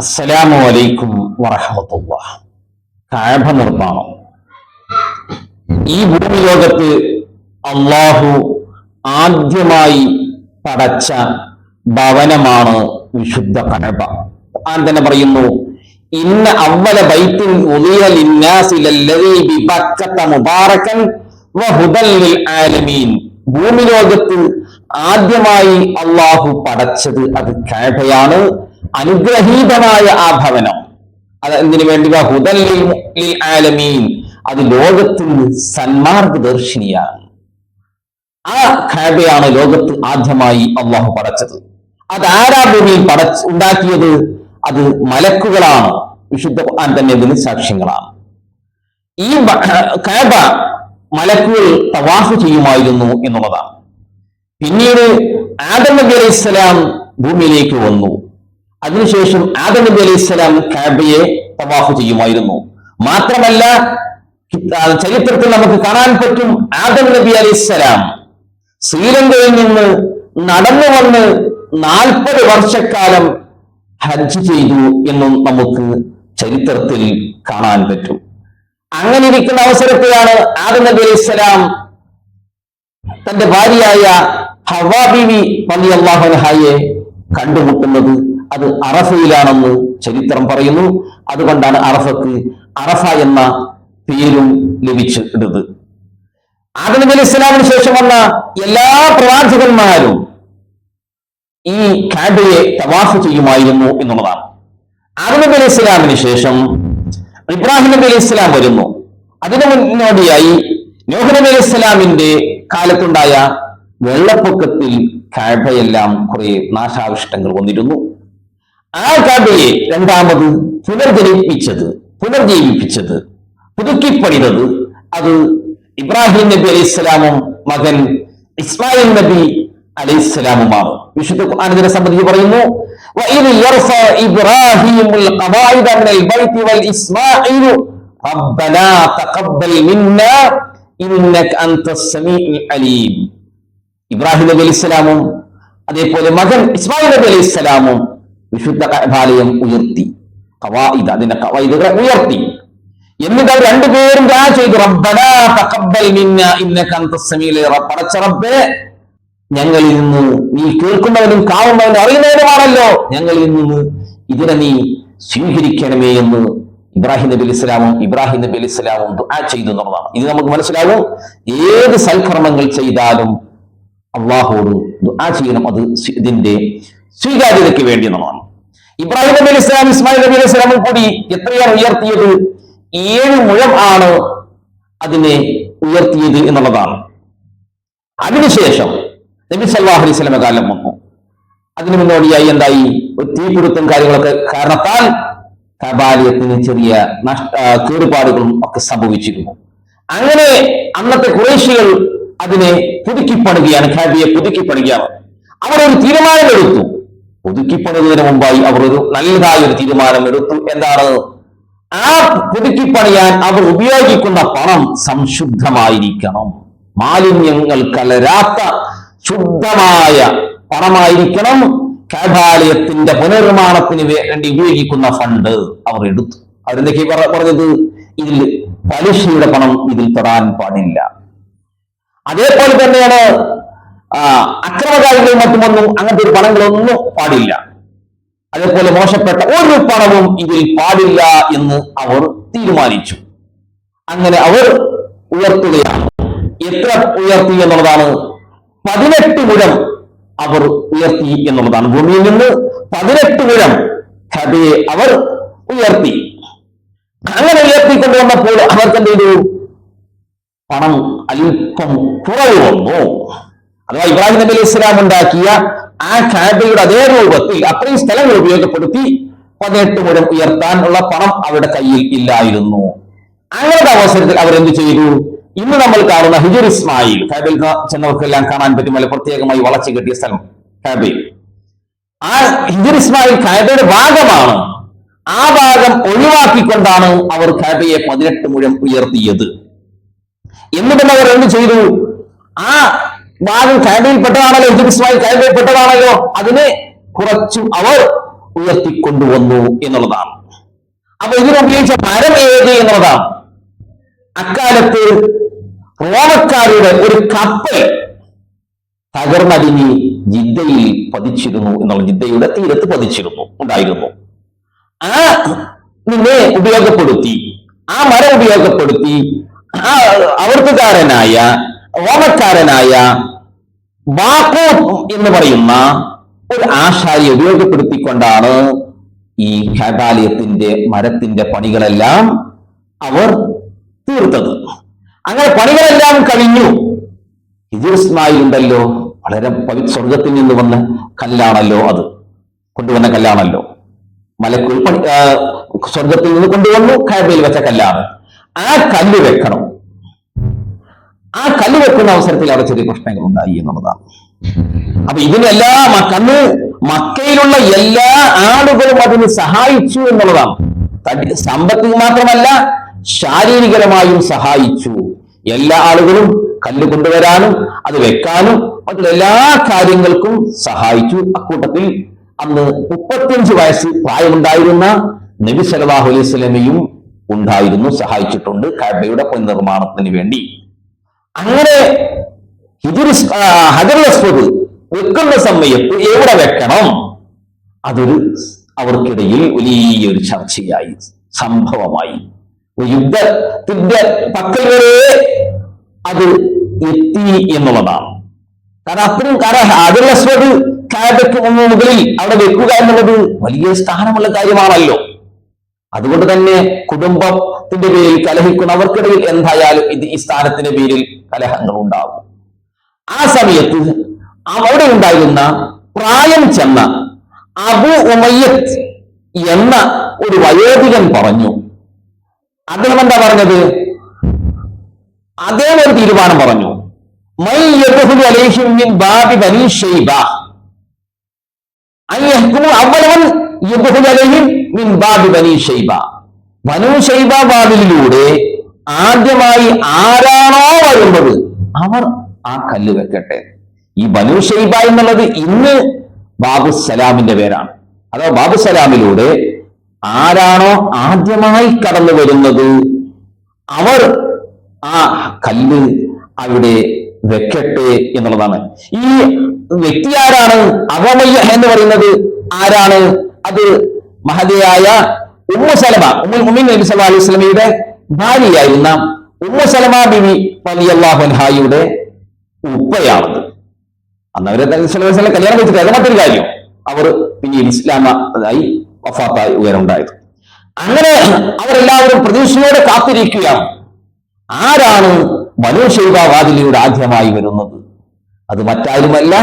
അസ്സലാമു അലൈക്കും വറഹമത്തുള്ള കാഴഭ നിർമ്മാണം ഈ ഭൂമി ലോകത്ത് അള്ളാഹു ആദ്യമായി പടച്ച ഭവനമാണ് വിശുദ്ധ കഴബ ഖുർആൻ തന്നെ പറയുന്നു ഇന്ന അവല ബൈത്തിൻ ഉലിയ ലിന്നാസി ലല്ലദീ ബിബക്കത്ത മുബാറകൻ വഹുദൻ ലിൽ ആലമീൻ. ഭൂമി ലോകത്ത് ആദ്യമായി അള്ളാഹു പടച്ചത് അത് കഴബയാണ് അനുഗ്രഹീതമായ ആ ഭവനം. അത് എന്തിനു വേണ്ടി ആലമീൻ. അത് ലോകത്തിന് സന്മാർഗദർശിനിയാണ്. ആ ഖാബയാണ് ലോകത്ത് ആദ്യമായി അള്ളാഹു പടച്ചത്. അത് ആരാ ഭൂമിയിൽ പടച്ച് ഉണ്ടാക്കിയത്? അത് മലക്കുകളാണ്. വിശുദ്ധ ഖുർആൻ തന്നെ ഇതിന് സാക്ഷ്യങ്ങളാണ്. ഈ ഖാബ മലക്കുകൾ തവാഫ് ചെയ്യുമായിരുന്നു എന്നുള്ളതാണ്. പിന്നീട് ആദം നബി അലൈഹി സ്വലാം ഭൂമിയിലേക്ക് വന്നു. അതിനുശേഷം ആദം നബി അലൈഹി സ്വലാം കാബയെ തവാഫ് ചെയ്യുമായിരുന്നു. മാത്രമല്ല ചരിത്രത്തിൽ നമുക്ക് കാണാൻ പറ്റും ആദം നബി അലൈഹി സ്വലാം ശ്രീലങ്കയിൽ നിന്ന് നടന്നു വന്ന് നാൽപ്പത് വർഷക്കാലം ഹജ്ജ് ചെയ്തു എന്നും നമുക്ക് ചരിത്രത്തിൽ കാണാൻ പറ്റും. അങ്ങനെ ഇരിക്കുന്ന അവസരത്തിലാണ് ആദം നബി അലൈഹി സ്വലാം തന്റെ ഭാര്യയായ ഹവാബിവി ബീവി പള്ളി അള്ളാഹുഹായെ കണ്ടുമുട്ടുന്നത്. അത് അറഫയിലാണെന്ന് ചരിത്രം പറയുന്നു. അതുകൊണ്ടാണ് അറഫക്ക് അറഫ എന്ന പേരും ലഭിച്ചിട്ടത് ആദം ഇസ്ലാമിന് ശേഷം വന്ന എല്ലാ പ്രവാചകന്മാരും ഈ കാബയെ തവാഫ് ചെയ്യുമായിരുന്നു എന്നുള്ളതാണ്. ആദം ഇസ്ലാമിന് ശേഷം ഇബ്രാഹിം നബി ഇസ്ലാം വരുന്നു. അതിനു മുന്നോടിയായി നോഹ് നബി ഇസ്ലാമിന്റെ കാലത്തുണ്ടായ വെള്ളപ്പൊക്കത്തിൽ കാഴ്ചയെല്ലാം കുറെ നാശാവിഷ്ടങ്ങൾ വന്നിരുന്നു. ആ കാബയെ രണ്ടാമത് പുനർജനിപ്പിച്ചത് പുനർജീവിപ്പിച്ചത് പുതുക്കിപ്പണിതത് അത് ഇബ്രാഹിം നബി അലൈഹിസ്സലാമും മകൻ ഇസ്മായിൽ നബി അലൈഹിസ്സലാമുമാണ് വിശുദ്ധ ഖുർആൻ ഇതിനെ സംബന്ധിച്ച് പറയുന്നു وَإِذْ يَرْفَعُ إِبْرَاهِيمُ الْقَوَاعِدَ مِنَ الْبَيْتِ وَالْإِسْمَاعِيلُ رَبَّنَا تَقَبَّلْ مِنَّا إِنَّكَ أَنْتَ السَّمِيعُ الْعَلِيمُ ഇബ്രാഹിം നബി അലൈഹി സ്വലാമും അതേപോലെ മകൻ ഇസ്മായിൽ നബി അലൈഹി സ്വലാമും വിശുദ്ധ കഥാലയം ഉയർത്തി. കവായിദ് അതിന്റെ കവായിദുകളെ ഉയർത്തി. എന്നിട്ട് അവർ രണ്ടുപേരും ദാ ചെയ്തു റബ്ബേ ഞങ്ങളിൽ നിന്ന് നീ കേൾക്കുന്നവനും കാണുന്നവനും അറിയുന്നവനുമാണല്ലോ. ഞങ്ങളിൽ നിന്ന് ഇതിനെ നീ സ്വീകരിക്കണമേ എന്ന് ഇബ്രാഹിം നബി ഇസ്ലാമും ഇബ്രാഹിം നബി ഇസ്ലാമും ദുആ ചെയ്തു എന്നുള്ളതാണ്. ഇത് നമുക്ക് മനസ്സിലാവും ഏത് സൽക്കർമ്മങ്ങൾ ചെയ്താലും അള്ളാഹോട് ദുആ ചെയ്യണം. അത് ഇതിന്റെ സ്വീകാര്യതയ്ക്ക് വേണ്ടി എന്നുള്ളതാണ്. ഇബ്രാഹിം നബി അലൈഹി ഇസ്ലാം ഇസ്മായിൽ നബി അലൈഹി സ്വലാമും കൂടി എത്രയാണ് ഉയർത്തിയത്? ഏഴ് മുഴം ആണ് അതിനെ ഉയർത്തിയത് എന്നുള്ളതാണ്. അതിനുശേഷം നബി സല്ലാഹു അലൈഹി സ്വലമ കാലം വന്നു. അതിനു മുന്നോടിയായി എന്തായി? ഒരു തീപിടുത്തം കാര്യങ്ങളൊക്കെ കാരണത്താൽ കബാലയത്തിന് ചെറിയ നഷ്ട കേടുപാടുകളും ഒക്കെ സംഭവിച്ചിരുന്നു. അങ്ങനെ അന്നത്തെ കുറേശികൾ അതിനെ പുതുക്കിപ്പണുകയാണ് ഖാബിയെ പുതുക്കിപ്പണുകയാണ് അവർ ഒരു തീരുമാനമെടുത്തു. പുതുക്കിപ്പണിതതിന് മുമ്പായി അവർ ഒരു നല്ലതായ ഒരു തീരുമാനം എടുത്തു എന്താണ് ആ പുതുക്കിപ്പണിയാൻ അവർ ഉപയോഗിക്കുന്ന പണം സംശുദ്ധമായിരിക്കണം. മാലിന്യങ്ങൾ കലരാത്ത ശുദ്ധമായ പണമായിരിക്കണം കൈബാലയത്തിന്റെ പുനർനിർമ്മാണത്തിന് വേണ്ടി ഉപയോഗിക്കുന്ന ഫണ്ട് അവർ എടുത്തു. അവരെന്തൊക്കെ പറ- പറഞ്ഞത്? ഇതിൽ പലിശയുടെ പണം ഇതിൽ തൊടാൻ പാടില്ല. അതേപോലെ തന്നെയാണ് ആ, അക്രമകാരികളും മറ്റുമൊന്നും അങ്ങനത്തെ ഒരു പണങ്ങളൊന്നും പാടില്ല. അതേപോലെ മോശപ്പെട്ട ഒരു പണവും ഇതിൽ പാടില്ല എന്ന് അവർ തീരുമാനിച്ചു. അങ്ങനെ അവർ ഉയർത്തുകയാണ്. എത്ര ഉയർത്തി എന്നുള്ളതാണ് പതിനെട്ട് മുഴം അവർ ഉയർത്തി എന്നുള്ളതാണ്. ഭൂമിയിൽ നിന്ന് പതിനെട്ട് മുഴം ഹബയെ അവർ ഉയർത്തി. അങ്ങനെ ഉയർത്തിക്കൊണ്ടുവന്നപ്പോൾ അവർക്ക് എന്ത് ചെയ്തു? പണം അല്പം കുറവ് വന്നു. അഥവാ ഇബ്രാഹിം നബി അലൈഹി ഇസ്ലാം ഉണ്ടാക്കിയ ആ കാബയുടെ അതേ രൂപത്തിൽ അത്രയും സ്ഥലങ്ങൾ ഉപയോഗപ്പെടുത്തി പതിനെട്ട് മുഴം ഉയർത്താനുള്ള പണം അവരുടെ കയ്യിൽ ഇല്ലായിരുന്നു. അങ്ങനത്തെ അവസരത്തിൽ അവരെന്ത് ചെയ്തു? ഇന്ന് നമ്മൾ കാണുന്ന ഹിജുർ ഇസ്മായിൽ. കാബയിൽ ചെന്നവർക്കെല്ലാം കാണാൻ പറ്റും. അല്ലെ പ്രത്യേകമായി വളച്ചു കെട്ടിയ സ്ഥലം കാബയിൽ ആ ഹിജുർ ഇസ്മായിൽ കാബയുടെ ഭാഗമാണ്. ആ ഭാഗം ഒഴിവാക്കിക്കൊണ്ടാണ് അവർ കാബയെ പതിനെട്ട് മുഴം ഉയർത്തിയത്. എന്നിട്ടും അവർ എന്ത് ചെയ്തു? ആ ഭാഗം ഫാമിലിയിൽപ്പെട്ടതാണല്ലോ ഹിജുർ ഇസ്മായിൽ കാബയിൽപ്പെട്ടതാണല്ലോ അതിനെ കുറച്ചു അവർ ഉയർത്തിക്കൊണ്ടുവന്നു എന്നുള്ളതാണ്. അപ്പൊ ഇതിനുപയോഗിച്ച മരം ഏത് എന്നുള്ളതാണ്. അക്കാലത്ത് റോമക്കാരുടെ ഒരു കപ്പൽ തകർന്നടിഞ്ഞ് ജിദ്ദയിൽ പതിച്ചിരുന്നു എന്നുള്ള ജിദ്ദയുടെ തീരത്ത് പതിച്ചിരുന്നു ഉണ്ടായിരുന്നു. ആ നിന്നെ ഉപയോഗപ്പെടുത്തി ആ മരം ഉപയോഗപ്പെടുത്തി ആ അവർക്കുകാരനായ റോമക്കാരനായ ബാക്കോ എന്ന് പറയുന്ന ഒരു ആശാരി ഉപയോഗപ്പെടുത്തിക്കൊണ്ടാണ് ഈ ഖേദാലയത്തിന്റെ മരത്തിന്റെ പണികളെല്ലാം അവർ തീർത്തത്. അങ്ങനെ പണികളെല്ലാം കഴിഞ്ഞു. ഹിജുർ ഇസ്മായിൽ ഉണ്ടല്ലോ. വളരെ പവി സ്വർഗത്തിൽ നിന്ന് വന്ന കല്ലാണല്ലോ അത്. കൊണ്ടുവന്ന കല്ലാണല്ലോ. മലക്കുൾ സ്വർഗത്തിൽ നിന്ന് കൊണ്ടുവന്നു കാബയിൽ വെച്ച കല്ലാണ്. ആ കല്ല് വെക്കണം. ആ കല്ല് വെക്കുന്ന അവസരത്തിൽ അവിടെ ചെറിയ പ്രശ്നങ്ങൾ ഉണ്ടായി എന്നുള്ളതാണ്. അപ്പൊ ഇതിനെല്ലാം കണ്ണ് മക്കയിലുള്ള എല്ലാ ആളുകളും അതിന് സഹായിച്ചു എന്നുള്ളതാണ്. സമ്പത്ത് മാത്രമല്ല ശാരീരികരമായും സഹായിച്ചു. എല്ലാ ആളുകളും കല്ല് കൊണ്ടുവരാനും അത് വെക്കാനും മറ്റുള്ള എല്ലാ കാര്യങ്ങൾക്കും സഹായിച്ചു. അക്കൂട്ടത്തിൽ അന്ന് മുപ്പത്തിയഞ്ച് വയസ്സ് പ്രായമുണ്ടായിരുന്ന നബി സലാഹു അലൈഹി ഉണ്ടായിരുന്നു സഹായിച്ചിട്ടുണ്ട്. കഅബയുടെ പുനർനിർമ്മാണത്തിന് വേണ്ടി. അങ്ങനെ ഹിജുർ- ഹജറുൽ വെക്കുന്ന സമയത്ത് എവിടെ വെക്കണം? അതൊരു അവർക്കിടയിൽ വലിയൊരു ചർച്ചയായി സംഭവമായി. യുദ്ധത്തിന്റെ പക്കൽ വരെ അത് എത്തി എന്നുള്ളതാണ്. കാരണം അത്രയും കാരണം കാബയ്ക്ക് മുകളിൽ അവിടെ വെക്കുക എന്നുള്ളത് വലിയ സ്ഥാനമുള്ള കാര്യമാണല്ലോ. അതുകൊണ്ട് തന്നെ കുടുംബത്തിന്റെ പേരിൽ കലഹിക്കുന്നവർക്കിടയിൽ എന്തായാലും ഇത് ഈ സ്ഥാനത്തിന്റെ പേരിൽ കലഹങ്ങൾ ഉണ്ടാകും ആ സമയത്ത് അവിടെ ഉണ്ടായിരുന്ന പ്രായം ചെന്ന അബു ഉമയ്യത്ത് എന്ന ഒരു വയോധികൻ പറഞ്ഞു. അദ്ദേഹം എന്താ പറഞ്ഞത്? അദ്ദേഹം ഒരു തീരുമാനം പറഞ്ഞു. അവലവൻ ബനി ബാബിലൂടെ ആദ്യമായി ആരാണോ വരുന്നത്? അവർ ആ കല്ല് വെക്കട്ടെ. ഈ ബനു എന്നുള്ളത് ഇന്ന് ബാബു സലാമിന്റെ പേരാണ്. അതോ ബാബു സലാമിലൂടെ ആരാണോ ആദ്യമായി കടന്നു വരുന്നത്? അവർ ആ കല്ല് അവിടെ വെക്കട്ടെ എന്നുള്ളതാണ്. ഈ വ്യക്തി ആരാണ്? അവമയ്യ എന്ന് പറയുന്നത് ആരാണ്? അത് മഹതിയായ ഉമ്മു സലമ ഉമ്മുൽ മുമിൻ നബി സല്ലല്ലാഹു അലൈഹി വസല്ലമയുടെ ഭാര്യയായിരുന്ന ഉമ്മു സലമ ബിവി റളിയല്ലാഹു അൻഹായുടെ ഉപ്പയാണത്. അന്ന് അവരെ സല്ലല്ലാഹു വസല്ലം കല്യാണം വെച്ചിട്ട് അത് മറ്റൊരു കാര്യം അവർ പിന്നീട് ഇസ്ലാമായി വഫാത്തായി ഉയരുണ്ടായത് അങ്ങനെ അവരെല്ലാവരും പ്രതീക്ഷയോടെ കാത്തിരിക്കുകയാണ്. ആരാണ് മനുഷ്യവാദിലൂടെ ആദ്യമായി വരുന്നത്? അത് മറ്റാരുമല്ല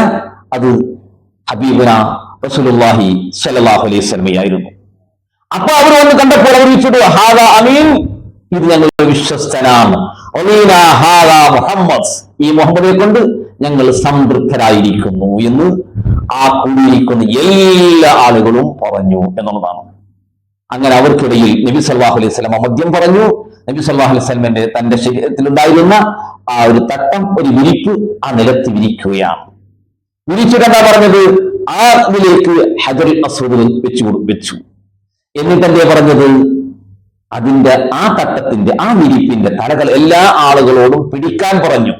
അത് ഹബീബന റസൂലുള്ളാഹി സ്വല്ലല്ലാഹു അലൈഹി വസല്ലമയായിരുന്നു. അപ്പൊ അവർ ഒന്ന് കണ്ടപ്പോൾ അവർ വിളിച്ചിട്ടു ഹാദ അമീൻ. ഇത് ഞങ്ങളുടെ വിശ്വസ്തനാണ്. ഒമീന മുഹമ്മദ്. ഈ മുഹമ്മദിനെ കൊണ്ട് ഞങ്ങൾ സംതൃപ്തരായിരിക്കുന്നു എന്ന് ആ കൂടിയിരിക്കുന്ന എല്ലാ ആളുകളും പറഞ്ഞു എന്നുള്ളതാണ്. അങ്ങനെ അവർക്കിടയിൽ നബി സല്ലല്ലാഹു അലൈഹി വസല്ലം മദ്യം പറഞ്ഞു. നബി സല്ലല്ലാഹു അലൈഹി വസല്ലമന്റെ തന്റെ ശരീരത്തിൽ ഉണ്ടായിരുന്ന ആ ഒരു തട്ടം ഒരു വിരിപ്പ് ആ നിലത്ത് വിരിക്കുകയാണ്. വിരിച്ചിട്ട് എന്താ പറഞ്ഞത്? ആ ഇതിലേക്ക് ഹജറുൽ അസ്വദ് വെച്ചു വെച്ചു. എന്നിട്ട് എന്തേ പറഞ്ഞത്? അതിന്റെ ആ തട്ടത്തിന്റെ ആ വിരിപ്പിന്റെ തലകൾ എല്ലാ ആളുകളോടും പിടിക്കാൻ പറഞ്ഞു.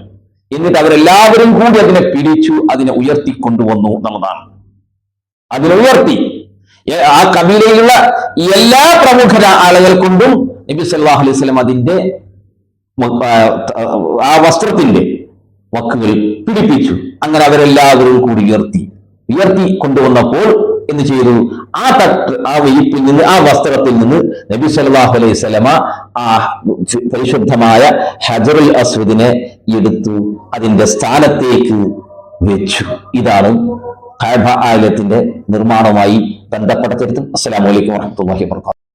എന്നിട്ട് അവരെല്ലാവരും കൂടി അതിനെ പിടിച്ചു അതിനെ ഉയർത്തിക്കൊണ്ടുവന്നു എന്നുള്ളതാണ്. അതിനെ ഉയർത്തി. ആ കബീലയിലുള്ള എല്ലാ പ്രമുഖ ആളുകൾ കൊണ്ടും നബി സല്ലല്ലാഹു അലൈഹി വസല്ലം അതിന്റെ ആ വസ്ത്രത്തിന്റെ വക്കുകൾ പിടിപ്പിച്ചു. അങ്ങനെ അവരെല്ലാവരും കൂടി ഉയർത്തി. ഉയർത്തി കൊണ്ടുവന്നപ്പോൾ എന്ത് ചെയ്തു? ആ തട്ട് ആ വെയിപ്പിൽ നിന്ന് ആ വസ്ത്രത്തിൽ നിന്ന് നബി സല്ലാഹു അലൈഹി സ്വലമ ആ പരിശുദ്ധമായ ഹജറുൽ അസ്വദിനെ എടുത്തു അതിന്റെ സ്ഥാനത്തേക്ക് വെച്ചു. ഇതാണ് ആലയത്തിന്റെ നിർമ്മാണവുമായി ബന്ധപ്പെട്ട ചരിത്രം. അസ്സലാമു അലൈക്കും വറഹ്മത്തുള്ളാഹി വബറകാതുഹു.